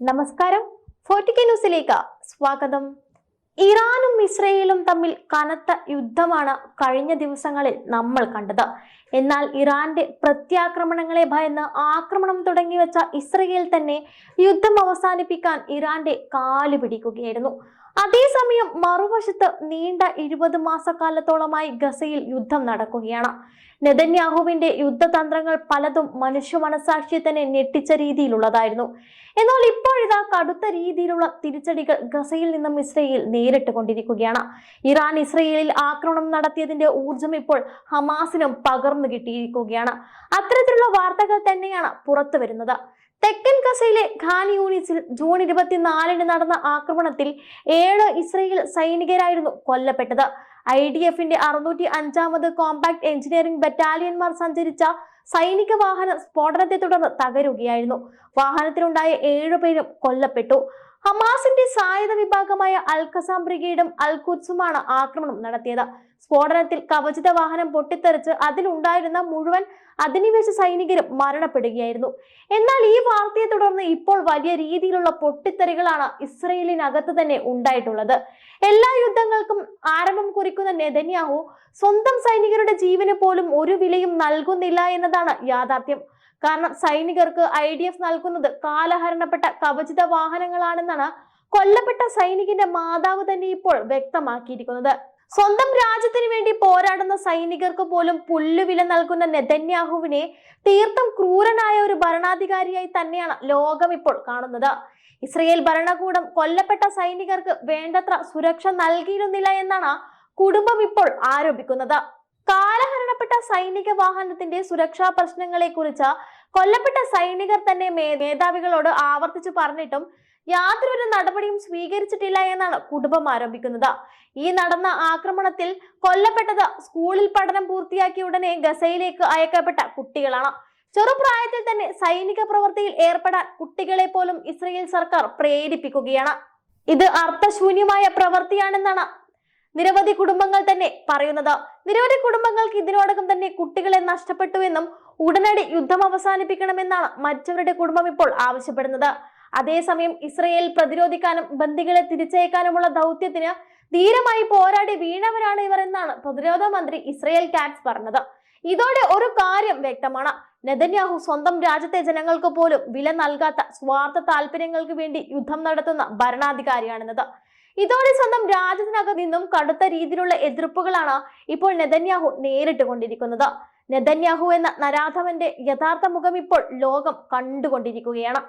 നമസ്കാരം. ഫോർട്ടിക്ക ന്യൂസിലേക്ക് സ്വാഗതം. ഇറാനും ഇസ്രയേലും തമ്മിൽ കനത്ത യുദ്ധമാണ് കഴിഞ്ഞ ദിവസങ്ങളിൽ നമ്മൾ കണ്ടത്. എന്നാൽ ഇറാന്റെ പ്രത്യാക്രമണങ്ങളെ ഭയന്ന് ആക്രമണം തുടങ്ങിവെച്ച ഇസ്രയേൽ തന്നെ യുദ്ധം അവസാനിപ്പിക്കാൻ ഇറാന്റെ കാൽ പിടിക്കുകയായിരുന്നു. അതേസമയം മറുവശത്ത് നീണ്ട ഇരുപത് മാസക്കാലത്തോളമായി ഗസയിൽ യുദ്ധം നടക്കുകയാണ്. നെതന്യാഹുവിന്റെ യുദ്ധതന്ത്രങ്ങൾ പലതും മനുഷ്യ മനസാക്ഷിയെ തന്നെ ഞെട്ടിച്ച രീതിയിലുള്ളതായിരുന്നു. എന്നാൽ ഇപ്പോഴിതാ കടുത്ത രീതിയിലുള്ള തിരിച്ചടികൾ ഗസയിൽ നിന്നും ഇസ്രയേൽ നേരിട്ട് കൊണ്ടിരിക്കുകയാണ്. ഇറാൻ ഇസ്രയേലിൽ ആക്രമണം നടത്തിയതിന്റെ ഊർജം ഇപ്പോൾ ഹമാസിനും പകർന്നു കിട്ടിയിരിക്കുകയാണ്. അത്തരത്തിലുള്ള വാർത്തകൾ തന്നെയാണ് പുറത്തു വരുന്നത് തെക്കൻ ഗസയിലെ ഖാൻ യൂണിറ്റ്സിൽ ജൂൺ ഇരുപത്തിനാലിന് നടന്ന ആക്രമണത്തിൽ ഏഴ് ഇസ്രയേൽ സൈനികരായിരുന്നു കൊല്ലപ്പെട്ടത്. ഐ ഡി എഫിന്റെ അറുന്നൂറ്റി അഞ്ചാമത് കോമ്പാക്ട് എഞ്ചിനീയറിംഗ് ബറ്റാലിയന്മാർ സഞ്ചരിച്ച സൈനിക വാഹനം സ്ഫോടനത്തെ തുടർന്ന് തകരുകയായിരുന്നു. വാഹനത്തിലുണ്ടായ ഏഴുപേരും കൊല്ലപ്പെട്ടു. ഹമാസിന്റെ സായുധ വിഭാഗമായ അൽ ഖസാം ബ്രിഗേഡും അൽ ഖുദ്സുമാണ് ആക്രമണം നടത്തിയത്. സ്ഫോടനത്തിൽ കവചിത വാഹനം പൊട്ടിത്തെറിച്ച് അതിലുണ്ടായിരുന്ന മുഴുവൻ അധിനിവേശ സൈനികരും മരണപ്പെടുകയായിരുന്നു. എന്നാൽ ഈ വാർത്തയെ തുടർന്ന് ഇപ്പോൾ വലിയ രീതിയിലുള്ള പൊട്ടിത്തെറികളാണ് ഇസ്രയേലിനകത്ത് തന്നെ ഉണ്ടായിട്ടുള്ളത്. എല്ലാ യുദ്ധങ്ങൾക്കും ആരംഭം കുറിക്കുന്ന നെതന്യാഹു സ്വന്തം സൈനികരുടെ ജീവന് പോലും ഒരു വിലയും നൽകുന്നില്ല എന്നതാണ് യാഥാർത്ഥ്യം. കാരണം സൈനികർക്ക് ഐ ഡി എഫ് നൽകുന്നത് കാലഹരണപ്പെട്ട കവചിത വാഹനങ്ങളാണെന്നാണ് കൊല്ലപ്പെട്ട സൈനികന്റെ മാതാവ് തന്നെ ഇപ്പോൾ വ്യക്തമാക്കിയിരിക്കുന്നത്. സ്വന്തം രാജ്യത്തിന് വേണ്ടി പോരാടുന്ന സൈനികർക്ക് പോലും പുല്ലുവില നൽകുന്ന നെതന്യാഹുവിനെ തീർത്തും ക്രൂരനായ ഒരു ഭരണാധികാരിയായി തന്നെയാണ് ലോകം ഇപ്പോൾ കാണുന്നത്. ഇസ്രയേൽ ഭരണകൂടം കൊല്ലപ്പെട്ട സൈനികർക്ക് വേണ്ടത്ര സുരക്ഷ നൽകിയിരുന്നില്ല എന്നാണ് കുടുംബം ഇപ്പോൾ ആരോപിക്കുന്നത്. കാലഹരണപ്പെട്ട സൈനിക വാഹനത്തിന്റെ സുരക്ഷാ പ്രശ്നങ്ങളെ കുറിച്ച് കൊല്ലപ്പെട്ട സൈനികർ തന്നെ മേധാവികളോട് ആവർത്തിച്ചു പറഞ്ഞിട്ടും യാതൊരു നടപടിയും സ്വീകരിച്ചിട്ടില്ല എന്നാണ് കുടുംബം ആരോപിക്കുന്നത്. ഈ നടന്ന ആക്രമണത്തിൽ കൊല്ലപ്പെട്ടത് സ്കൂളിൽ പഠനം പൂർത്തിയാക്കിയ ഉടനെ ഗസയിലേക്ക് അയക്കപ്പെട്ട കുട്ടികളാണ്. ചെറുപ്രായത്തിൽ തന്നെ സൈനിക പ്രവൃത്തിയിൽ ഏർപ്പെടാൻ കുട്ടികളെ പോലും ഇസ്രയേൽ സർക്കാർ പ്രേരിപ്പിക്കുകയാണ്. ഇത് അർത്ഥശൂന്യമായ പ്രവൃത്തിയാണെന്നാണ് നിരവധി കുടുംബങ്ങൾ തന്നെ പറയുന്നത്. നിരവധി കുടുംബങ്ങൾക്ക് ഇതിനോടകം തന്നെ കുട്ടികളെ നഷ്ടപ്പെട്ടുവെന്നും ഉടനടി യുദ്ധം അവസാനിപ്പിക്കണമെന്നാണ് മറ്റവരുടെ കുടുംബം ഇപ്പോൾ ആവശ്യപ്പെടുന്നത്. അതേസമയം ഇസ്രയേൽ പ്രതിരോധിക്കാനും ബന്ദികളെ തിരിച്ചയക്കാനുമുള്ള ദൗത്യത്തിന് ധീരമായി പോരാടി വീണവരാണ് ഇവർ എന്നാണ് പ്രതിരോധ മന്ത്രി ഇസ്രയേൽ കാറ്റ്സ് പറഞ്ഞത്. ഇതോടെ ഒരു കാര്യം വ്യക്തമാണ്. നെതന്യാഹു സ്വന്തം രാജ്യത്തെ ജനങ്ങൾക്ക് പോലും വില നൽകാത്ത സ്വാർത്ഥ താല്പര്യങ്ങൾക്ക് വേണ്ടി യുദ്ധം നടത്തുന്ന ഭരണാധികാരിയാണെന്നത്. ഇതോടെ സ്വന്തം രാജ്യത്തിനകത്ത് നിന്നും കടുത്ത രീതിയിലുള്ള എതിർപ്പുകളാണ് ഇപ്പോൾ നെതന്യാഹു നേരിട്ട് കൊണ്ടിരിക്കുന്നത്. നെതന്യാഹു എന്ന നരാധവന്റെ യഥാർത്ഥ മുഖം ഇപ്പോൾ ലോകം കണ്ടുകൊണ്ടിരിക്കുകയാണ്.